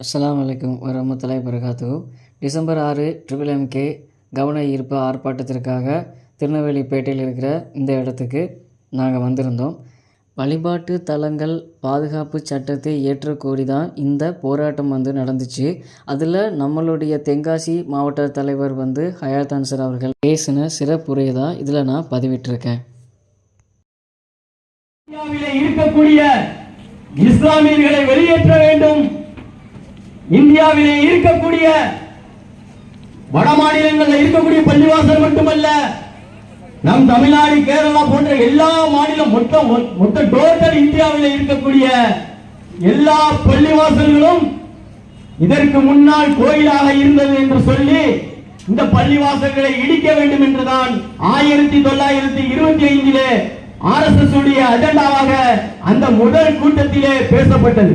அஸ்லாம் வலைக்கம் வரமத்துலாய் வரகாத்து டிசம்பர் ஆறு ட்ரிபிள் எம்கே கவன ஈர்ப்பு ஆர்ப்பாட்டத்திற்காக திருநெல்வேலிப்பேட்டையில் இருக்கிற இந்த இடத்துக்கு நாங்கள் வந்திருந்தோம். வழிபாட்டு தலங்கள் பாதுகாப்பு சட்டத்தை ஏற்றக்கூடி தான் இந்த போராட்டம் வந்து நடந்துச்சு. அதில் நம்மளுடைய தென்காசி மாவட்ட தலைவர் வந்து ஹயாத் அன்சர் அவர்கள் பேசின சிறப்புரையை தான் இதில் நான் பதிவிட்டிருக்கேன். இருக்கக்கூடிய இஸ்லாமியர்களை வெளியேற்ற வேண்டும். இந்தியாவிலே இருக்கக்கூடிய வட மாநிலங்களில் இருக்கக்கூடிய பள்ளிவாசல் மட்டுமல்ல நம் தமிழ்நாடு கேரளா போன்ற எல்லா மாநிலம் மொத்த மொத்த டோட்டல் இந்தியாவில் இருக்கக்கூடிய எல்லா பள்ளிவாசல்களும் இதற்கு முன்னால் கோயிலாக இருந்தது என்று சொல்லி இந்த பள்ளிவாசல்களை இடிக்க வேண்டும் என்றுதான் ஆயிரத்தி தொள்ளாயிரத்தி இருபத்தி ஐந்திலே ஆர் எஸ் எஸ் உடைய அஜெண்டாவாக அந்த முதல் கூட்டத்திலே பேசப்பட்டது.